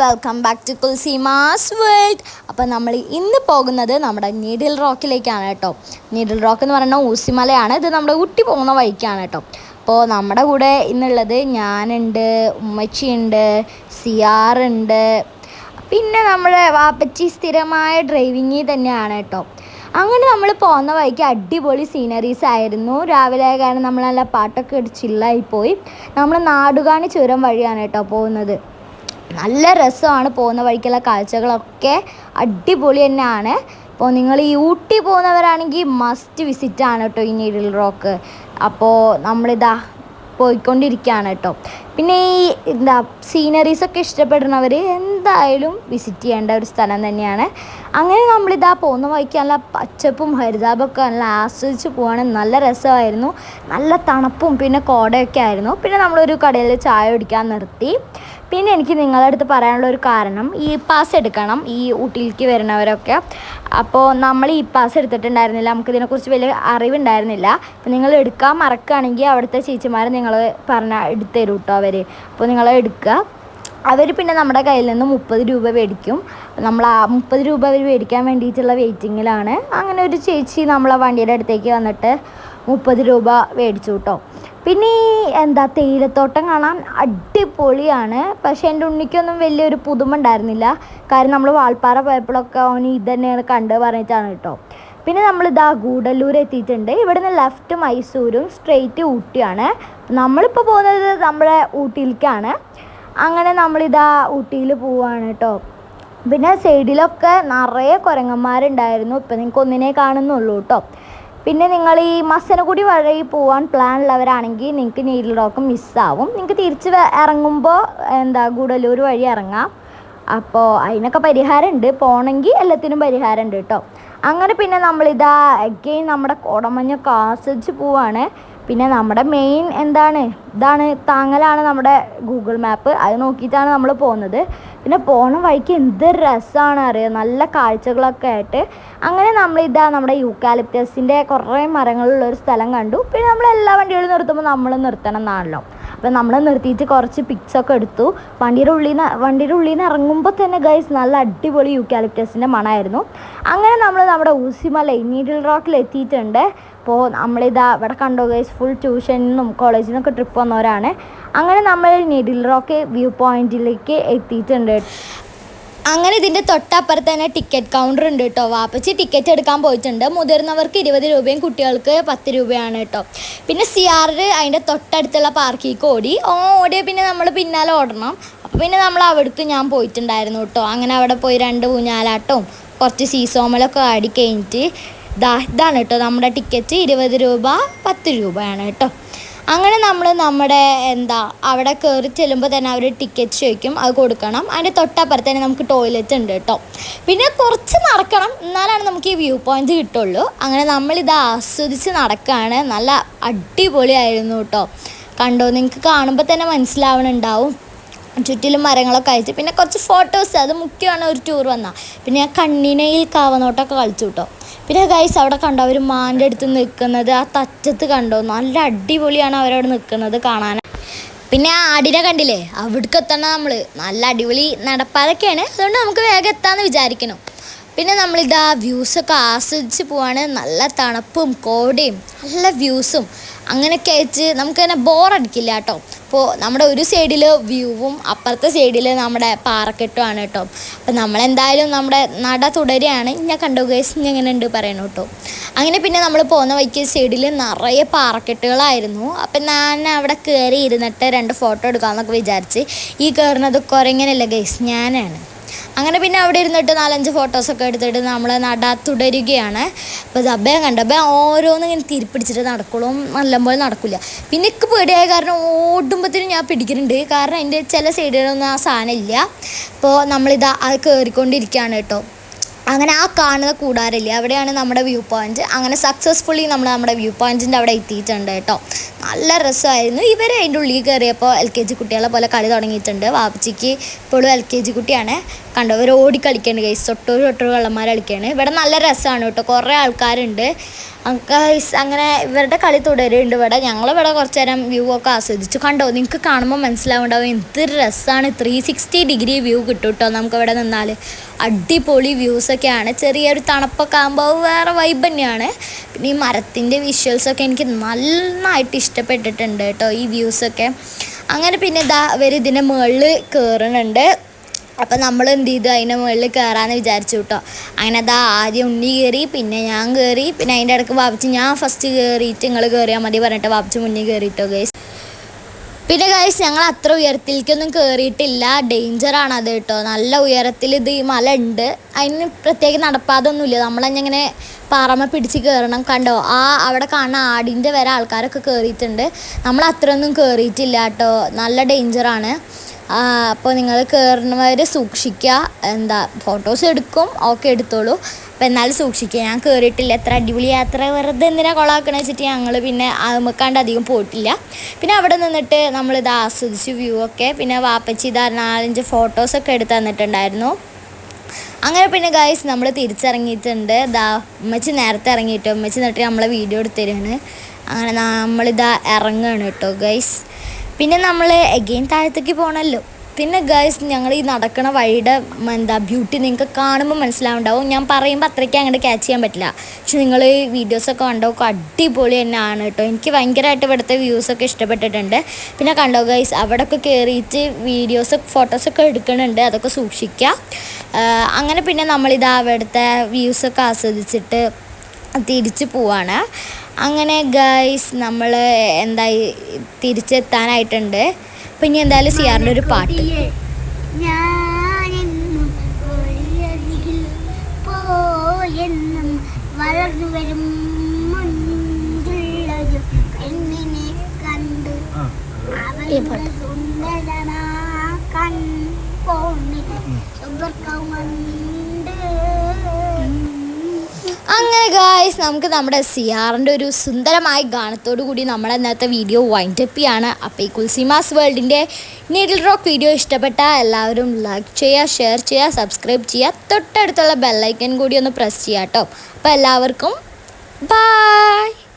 Welcome back to കുൽസിമാസ് world അപ്പോൾ നമ്മൾ ഇന്ന് പോകുന്നത് നമ്മുടെ നീഡിൽ റോക്കിലേക്കാണ് കേട്ടോ. നീഡിൽ റോക്ക് എന്ന് പറഞ്ഞാൽ ഊസിമലയാണ്. ഇത് നമ്മുടെ ഊട്ടി പോകുന്ന വഴിക്കാണ് കേട്ടോ. അപ്പോൾ നമ്മുടെ കൂടെ ഇന്നുള്ളത് ഞാനുണ്ട് ഉമ്മച്ചിയുണ്ട് സിയാറുണ്ട്. പിന്നെ നമ്മുടെ വാപ്പച്ചി സ്ഥിരമായ ഡ്രൈവിങ്ങിൽ തന്നെയാണ് കേട്ടോ. അങ്ങനെ നമ്മൾ പോകുന്ന വഴിക്ക് അടിപൊളി സീനറീസ് ആയിരുന്നു. രാവിലെ കാരണം നമ്മൾ നല്ല പാട്ടൊക്കെ ഇട്ട് ചില്ലായി പോയി. നമ്മൾ നാടുകാണി ചുരം വഴിയാണ് കേട്ടോ പോകുന്നത്. നല്ല രസമാണ് പോകുന്ന വഴിക്കുള്ള കാഴ്ചകളൊക്കെ. അടിപൊളി തന്നെയാണ്. അപ്പോൾ നിങ്ങൾ ഈ ഊട്ടി പോകുന്നവരാണെങ്കിൽ മസ്റ്റ് വിസിറ്റ് ആണ് കേട്ടോ ഈ നീഡിൽ റോക്ക് അപ്പോൾ നമ്മളിതാ പോയിക്കൊണ്ടിരിക്കുകയാണ് കേട്ടോ പിന്നെ ഈ എന്താ സീനറീസൊക്കെ ഇഷ്ടപ്പെടുന്നവർ എന്തായാലും വിസിറ്റ് ചെയ്യേണ്ട ഒരു സ്ഥലം തന്നെയാണ്. അങ്ങനെ നമ്മളിതാ പോകുന്ന വഴിക്ക് നല്ല പച്ചപ്പും ഹരിതാപൊക്കെ നല്ല ആസ്വദിച്ച് പോവാണ്. നല്ല രസമായിരുന്നു. നല്ല തണുപ്പും പിന്നെ കോടയൊക്കെ ആയിരുന്നു. പിന്നെ നമ്മളൊരു കടയിൽ ചായ കുടിക്കാൻ നിർത്തി. പിന്നെ എനിക്ക് നിങ്ങളുടെ അടുത്ത് പറയാനുള്ള ഒരു കാരണം ഈ പാസ് എടുക്കണം ഈ ഊട്ടിയിലേക്ക് വരുന്നവരൊക്കെ. അപ്പോൾ നമ്മൾ ഈ പാസ് എടുത്തിട്ടുണ്ടായിരുന്നില്ല നമുക്ക് ഇതിനെക്കുറിച്ച് വലിയ അറിവുണ്ടായിരുന്നില്ല. അപ്പോൾ നിങ്ങൾ എടുക്കാൻ മറക്കുകയാണെങ്കിൽ അവിടുത്തെ ചേച്ചിമാർ നിങ്ങൾ പറഞ്ഞ എടുത്തു തരും കേട്ടോ അവർ അപ്പോൾ നിങ്ങൾ എടുക്കുക അവർ പിന്നെ നമ്മുടെ കയ്യിൽ നിന്ന് മുപ്പത് രൂപ മേടിക്കും. നമ്മൾ ആ മുപ്പത് രൂപ അവർ മേടിക്കാൻ വേണ്ടിയിട്ടുള്ള വെയിറ്റിങ്ങിലാണ് അങ്ങനെ ഒരു ചേച്ചി നമ്മളെ വണ്ടിയുടെ അടുത്തേക്ക് വന്നിട്ട് മുപ്പത് രൂപ മേടിച്ചു കേട്ടോ പിന്നെ ഈ എന്താ തേയിലത്തോട്ടം കാണാൻ അടിപൊളിയാണ്. പക്ഷേ എന്റെ ഉണ്ണിക്കൊന്നും വലിയൊരു പുതുമ ഉണ്ടായിരുന്നില്ല. കാര്യം നമ്മൾ വാൾപ്പാറ പോയപ്പോഴൊക്കെ അവന് ഇത് തന്നെയാണ് കണ്ട് പറഞ്ഞിട്ടാണ് കേട്ടോ. പിന്നെ നമ്മൾ ഇതാ ഗൂഡല്ലൂർ എത്തിയിട്ടുണ്ട്. ഇവിടുന്ന് ലെഫ്റ്റ് മൈസൂരും സ്ട്രെയിറ്റ് ഊട്ടിയാണ്. നമ്മളിപ്പോൾ പോകുന്നത് നമ്മുടെ ഊട്ടിയിലേക്കാണ്. അങ്ങനെ നമ്മളിതാ ഊട്ടിയിൽ പോവാണ് കേട്ടോ. പിന്നെ സൈഡിലൊക്കെ നിറയെ കുരങ്ങന്മാരുണ്ടായിരുന്നു. ഇപ്പം നിങ്ങൾക്ക് ഒന്നിനെ കാണുന്നുള്ളൂ കേട്ടോ. പിന്നെ നിങ്ങൾ ഈ മസനഗുടി വഴി പോകാൻ പ്ലാൻ ഉള്ളവരാണെങ്കിൽ നിങ്ങൾക്ക് നീഡിൽ റോക്ക് മിസ്സാവും നിങ്ങൾക്ക് തിരിച്ച് ഇറങ്ങുമ്പോൾ എന്താ ഗൂഡല്ലൂർ വഴി ഇറങ്ങാം. അപ്പോൾ അതിനൊക്കെ പരിഹാരമുണ്ട്. പോകണമെങ്കിൽ എല്ലാത്തിനും പരിഹാരമുണ്ട് കേട്ടോ. അങ്ങനെ പിന്നെ നമ്മളിതാ അഗെയിൻ നമ്മുടെ കോടമഞ്ഞൊക്കെ ആസ്വദിച്ച് പോവാണ്. പിന്നെ നമ്മുടെ മെയിൻ എന്താണ്? ഇതാണ് താങ്ങലാണ് നമ്മുടെ ഗൂഗിൾ മാപ്പ് അത് നോക്കിയിട്ടാണ് നമ്മൾ പോകുന്നത്. പിന്നെ പോണ വഴിക്ക് എന്ത് രസമാണ് അറിയാം? നല്ല കാഴ്ചകളൊക്കെ ആയിട്ട്. അങ്ങനെ നമ്മൾ ഇതാ നമ്മുടെ യൂക്കാലിപ്റ്റസിന്റെ കുറേ മരങ്ങളുള്ള ഒരു സ്ഥലം കണ്ടു. പിന്നെ നമ്മൾ എല്ലാ വണ്ടികളും നിർത്തുമ്പോൾ നമ്മൾ നിർത്തണം എന്നാണല്ലോ. അപ്പം നമ്മൾ നിർത്തിയിട്ട് കുറച്ച് പിക്സ് ഒക്കെ എടുത്തു. വണ്ടിയുടെ ഉള്ളിൽ നിന്ന് വണ്ടിയുടെ ഉള്ളിൽ നിന്ന് ഇറങ്ങുമ്പോൾ തന്നെ ഗൈസ് നല്ല അടിപൊളി യൂക്കാലിപ്റ്റസിന്റെ മണമായിരുന്നു. അങ്ങനെ നമ്മൾ നമ്മുടെ ഊസിമല നീഡിൽ റോക്കിൽ എത്തിയിട്ടുണ്ട്. അപ്പോൾ നമ്മളിതാ ഇവിടെ കണ്ടോ ഗൈസ് ഫുൾ ട്യൂഷനിൽ കോളേജിൽ നിന്നൊക്കെ ട്രിപ്പ് വന്നവരാണ്. അങ്ങനെ നമ്മൾ നീഡിൽ റോക്ക് വ്യൂ പോയിന്റിലേക്ക് എത്തിയിട്ടുണ്ട് അങ്ങനെ ഇതിന്റെ തൊട്ടപ്പുറത്ത് തന്നെ ടിക്കറ്റ് കൗണ്ടർ ഉണ്ട് കേട്ടോ. വാപ്പച്ചി ടിക്കറ്റ് എടുക്കാൻ പോയിട്ടുണ്ട്. മുതിർന്നവർക്ക് ഇരുപത് രൂപയും കുട്ടികൾക്ക് പത്ത് രൂപയാണ് കേട്ടോ. പിന്നെ സി ആർ അതിന്റെ തൊട്ടടുത്തുള്ള പാർക്കിലേക്ക് ഓടി. ഓടിയ പിന്നെ നമ്മൾ പിന്നാലെ ഓടണം. അപ്പോൾ പിന്നെ നമ്മൾ അവിടേക്ക് ഞാൻ പോയിട്ടുണ്ടായിരുന്നു കേട്ടോ. അങ്ങനെ അവിടെ പോയി രണ്ട് ഊഞ്ഞാലാട്ടവും കുറച്ച് സീസോമലൊക്കെ ആടി കഴിഞ്ഞിട്ട് ഇതാ ഇതാണ് കേട്ടോ നമ്മുടെ ടിക്കറ്റ്. ഇരുപത് രൂപ പത്ത് രൂപയാണ് കേട്ടോ. അങ്ങനെ നമ്മൾ നമ്മുടെ എന്താ അവിടെ കയറി ചെല്ലുമ്പോൾ തന്നെ അവർ ടിക്കറ്റ് ചോദിക്കും. അത് കൊടുക്കണം. അതിന്റെ തൊട്ടപ്പുറത്ത് തന്നെ നമുക്ക് ടോയ്ലറ്റ് ഉണ്ട് കേട്ടോ. പിന്നെ കുറച്ച് നടക്കണം. എന്നാലാണ് നമുക്ക് ഈ വ്യൂ പോയിന്റ് കിട്ടുള്ളൂ. അങ്ങനെ നമ്മളിത് ആസ്വദിച്ച് നടക്കുകയാണ് നല്ല അടിപൊളിയായിരുന്നു കേട്ടോ. കണ്ടോ? നിങ്ങൾക്ക് കാണുമ്പോൾ തന്നെ മനസ്സിലാവണുണ്ടാവും. ചുറ്റിലും മരങ്ങളൊക്കെ അയച്ചു പിന്നെ കുറച്ച് ഫോട്ടോസ് അത് മുഖ്യമാണ് ഒരു ടൂർ വന്നാൽ പിന്നെ ഞാൻ കണ്ണിനയിൽ കാവനോട്ടൊക്കെ കളിച്ചു കേട്ടോ പിന്നെ ഗൈസ് അവിടെ കണ്ടോ അവർ മാന്റെ അടുത്ത് നിൽക്കുന്നത് ആ തച്ചത്ത് കണ്ടോ? നല്ല അടിപൊളിയാണ് അവരവിടെ നിൽക്കുന്നത് കാണാൻ. പിന്നെ ആടിനെ കണ്ടില്ലേ? അവിടേക്ക് എത്തണം നമ്മൾ നല്ല അടിപൊളി നടപ്പാതൊക്കെയാണ്. അതുകൊണ്ട് നമുക്ക് വേഗം എത്താമെന്ന് വിചാരിക്കണം പിന്നെ നമ്മളിതാ വ്യൂസൊക്കെ ആസ്വദിച്ച് പോവാണ്. നല്ല തണുപ്പും കോടയും നല്ല വ്യൂസും അങ്ങനെയൊക്കെ അയച്ച് നമുക്ക് തന്നെ ബോറടിക്കില്ല കേട്ടോ അപ്പോൾ നമ്മുടെ ഒരു സൈഡിൽ വ്യൂവും അപ്പുറത്തെ സൈഡിൽ നമ്മുടെ പാറക്കെട്ടുമാണ് കേട്ടോ. അപ്പം നമ്മളെന്തായാലും നമ്മുടെ നട തുടരുകയാണ്. ഞാൻ കണ്ടു ഗൈസ് ഞാൻ എങ്ങനെ ഉണ്ട് പറയണു കേട്ടോ. അങ്ങനെ പിന്നെ നമ്മൾ പോകുന്ന വഴിക്ക് സൈഡിൽ നിറയെ പാറക്കെട്ടുകളായിരുന്നു. അപ്പം ഞാൻ അവിടെ കയറി ഇരുന്നിട്ട് രണ്ട് ഫോട്ടോ എടുക്കാമെന്നൊക്കെ വിചാരിച്ച്. ഈ കയറുന്നത് കുരങ്ങനല്ല ഗൈസ് ഞാനാണ്. അങ്ങനെ പിന്നെ അവിടെ ഇരുന്നിട്ട് നാലഞ്ച് ഫോട്ടോസൊക്കെ എടുത്തിട്ട് നമ്മൾ നട തുടരുകയാണ്. അപ്പോൾ ദബയെ കണ്ട. ഓരോന്നും ഇങ്ങനെ തിരിപ്പിടിച്ചിട്ട് നടക്കുള്ളൂ. നല്ലപോലെ നടക്കില്ല പിന്നെ ഇക്ക് പേടിയായ കാരണം ഓടുമ്പോഴത്തേനും ഞാൻ പിടിക്കുന്നുണ്ട് കാരണം അതിന്റെ ചില സൈഡുകളൊന്നും ആ സാധനം ഇല്ല. അപ്പോൾ നമ്മളിതാ അത് കയറിക്കൊണ്ടിരിക്കുകയാണ് കേട്ടോ. അങ്ങനെ ആ കാണുന്ന കൂടാരല്ലേ അവിടെയാണ് നമ്മുടെ വ്യൂ പോയിന്റ് അങ്ങനെ സക്സസ്ഫുള്ളി നമ്മൾ നമ്മുടെ വ്യൂ പോയിന്റിന്റെ അവിടെ എത്തിയിട്ടുണ്ട് കേട്ടോ. നല്ല രസമായിരുന്നു. ഇവർ അതിന്റെ ഉള്ളിൽ കയറിയപ്പോൾ എൽ കെ ജി കുട്ടികളെ പോലെ കളി തുടങ്ങിയിട്ടുണ്ട്. വാപ്പച്ചിക്ക് ഇപ്പോഴും എൽ കെ ജി കുട്ടിയാണ്. കണ്ടോ ഇവർ ഓടി കളിക്കുന്നുണ്ട് ഗൈസ് തൊട്ടൊരു തൊട്ടൊരു കള്ളന്മാർ കളിക്കുകയാണ് ഇവിടെ നല്ല രസമാണ് കേട്ടോ. കുറേ ആൾക്കാരുണ്ട്. ഗൈസ് അങ്ങനെ ഇവരുടെ കളി തുടരുന്നുണ്ട് ഇവിടെ. ഞങ്ങളിവിടെ കുറച്ച് നേരം വ്യൂ ഒക്കെ ആസ്വദിച്ചു. കണ്ടോ നിങ്ങൾക്ക് കാണുമ്പോൾ മനസ്സിലാവുണ്ടാവും എന്ത് രസമാണ് ത്രീ സിക്സ്റ്റി ഡിഗ്രി വ്യൂ കിട്ടും കേട്ടോ നമുക്ക് ഇവിടെ നിന്നാൽ അടിപൊളി വ്യൂസൊക്കെയാണ് ചെറിയൊരു തണുപ്പൊക്കെ ആകുമ്പോൾ വേറെ വൈബ് തന്നെയാണ്. പിന്നെ ഈ മരത്തിന്റെ വിഷ്വൽസൊക്കെ എനിക്ക് നന്നായിട്ട് ഇഷ്ടപ്പെട്ടിട്ടുണ്ട് കേട്ടോ ഈ വ്യൂസൊക്കെ അങ്ങനെ പിന്നെ ഇതാ ഇവർ ഇതിന്റെ മുകളിൽ കയറുന്നുണ്ട് അപ്പം നമ്മൾ എന്ത് ചെയ്തു? അതിന്റെ മുകളിൽ കയറാമെന്ന് വിചാരിച്ചു കേട്ടോ. അങ്ങനെ അതാ ആദ്യം ഉണ്ണി കയറി പിന്നെ ഞാൻ കയറി പിന്നെ അതിന്റെ ഇടയ്ക്ക് വാപ്പിച്ച് ഞാൻ ഫസ്റ്റ് കയറിയിട്ട് നിങ്ങൾ കയറിയാൽ മതി പറഞ്ഞിട്ട് വാപ്പിച്ച് മുന്നിൽ കയറിയിട്ടോ ഗൈസ് പിന്നെ കഴിച്ച് ഞങ്ങൾ അത്ര ഉയരത്തിലേക്കൊന്നും കയറിയിട്ടില്ല ഡേഞ്ചറാണ് അത് കേട്ടോ. നല്ല ഉയരത്തിൽ ഇത് ഈ മല ഉണ്ട്. അതിന് പ്രത്യേക നടപ്പാതൊന്നുമില്ല. നമ്മളങ്ങനെ പാറമ പിടിച്ച് കയറണം കണ്ടോ? ആ അവിടെ കാണുന്ന ആടിന്റെ വരെ ആൾക്കാരൊക്കെ കയറിയിട്ടുണ്ട് നമ്മൾ അത്രയൊന്നും കയറിയിട്ടില്ല കേട്ടോ. നല്ല ഡേഞ്ചറാണ് അപ്പോൾ നിങ്ങൾ കയറുന്നവർ സൂക്ഷിക്കുക. എന്താ ഫോട്ടോസ് എടുക്കും. ഓക്കെ എടുത്തോളൂ. അപ്പോൾ എന്നാലും സൂക്ഷിക്കുക ഞാൻ കയറിയിട്ടില്ല എത്ര അടിപൊളി യാത്ര. വെറുതെ എന്തിനാ കൊളാക്കണ വെച്ചിട്ട് ഞങ്ങൾ പിന്നെ നമുക്കാണ്ട് അധികം പോയിട്ടില്ല. പിന്നെ അവിടെ നിന്നിട്ട് നമ്മളിത് ആസ്വദിച്ചു വ്യൂ ഒക്കെ. പിന്നെ വാപ്പച്ചി ഇതാ നാലഞ്ച് ഫോട്ടോസൊക്കെ എടുത്ത് തന്നിട്ടുണ്ടായിരുന്നു. അങ്ങനെ പിന്നെ ഗൈസ് നമ്മൾ തിരിച്ചിറങ്ങിയിട്ടുണ്ട്. ദാ ഉമ്മച്ചി നേരത്തെ ഇറങ്ങിയിട്ട്? ഉമ്മച്ചി എന്നിട്ട് നമ്മളെ വീഡിയോ എടുത്തരാണ്. അങ്ങനെ നമ്മളിതാ ഇറങ്ങുകയാണ് കേട്ടോ ഗൈസ് പിന്നെ നമ്മൾ എഗെയിൻ താഴത്തേക്ക് പോകണമല്ലോ പിന്നെ ഗൈസ് ഞങ്ങൾ ഈ നടക്കണ വഴിയുടെ എന്താ ബ്യൂട്ടി നിങ്ങൾക്ക് കാണുമ്പോൾ മനസ്സിലാവുണ്ടാവും. ഞാൻ പറയുമ്പോൾ അത്രയ്ക്ക് അങ്ങോട്ട് ക്യാച്ച് ചെയ്യാൻ പറ്റില്ല. പക്ഷെ നിങ്ങൾ വീഡിയോസൊക്കെ കണ്ടോ അടിപൊളി തന്നെയാണ് കേട്ടോ. എനിക്ക് ഭയങ്കരമായിട്ട് ഇവിടുത്തെ വ്യൂസൊക്കെ ഇഷ്ടപ്പെട്ടിട്ടുണ്ട്. പിന്നെ കണ്ടോ ഗൈസ് അവിടെയൊക്കെ കയറിയിട്ട് വീഡിയോസ് ഫോട്ടോസൊക്കെ എടുക്കുന്നുണ്ട് അതൊക്കെ സൂക്ഷിക്കുക അങ്ങനെ പിന്നെ നമ്മളിതാ അവിടുത്തെ വ്യൂസൊക്കെ ആസ്വദിച്ചിട്ട് തിരിച്ചു പോവാണ്. അങ്ങനെ ഗൈസ് നമ്മൾ എന്തായി തിരിച്ചെത്താനായിട്ടുണ്ട്. അപ്പം ഇനി എന്തായാലും സിയാറിന്റെ ഒരു പാട്ട്. വളർന്നു വരും ഈ പാട്ട്. സുന്ദരനാ അങ്ങനെ ഗായ്സ് നമുക്ക് നമ്മുടെ സിയാറിന്റെ ഒരു സുന്ദരമായ ഗാനത്തോടു കൂടി നമ്മുടെ ഇന്നത്തെ വീഡിയോ വൈൻഡ് അപ്പ് ചെയ്യാണ്. അപ്പോൾ ഈ കുൽസിമാസ് വേൾഡിന്റെ നീഡിൽ റോക്ക് വീഡിയോ ഇഷ്ടപ്പെട്ട എല്ലാവരും ലൈക്ക് ചെയ്യുക ഷെയർ ചെയ്യുക സബ്സ്ക്രൈബ് ചെയ്യുക. തൊട്ടടുത്തുള്ള ബെല്ലൈക്കൻ കൂടി ഒന്ന് പ്രസ് ചെയ്യാം കേട്ടോ അപ്പോൾ എല്ലാവർക്കും ബായ്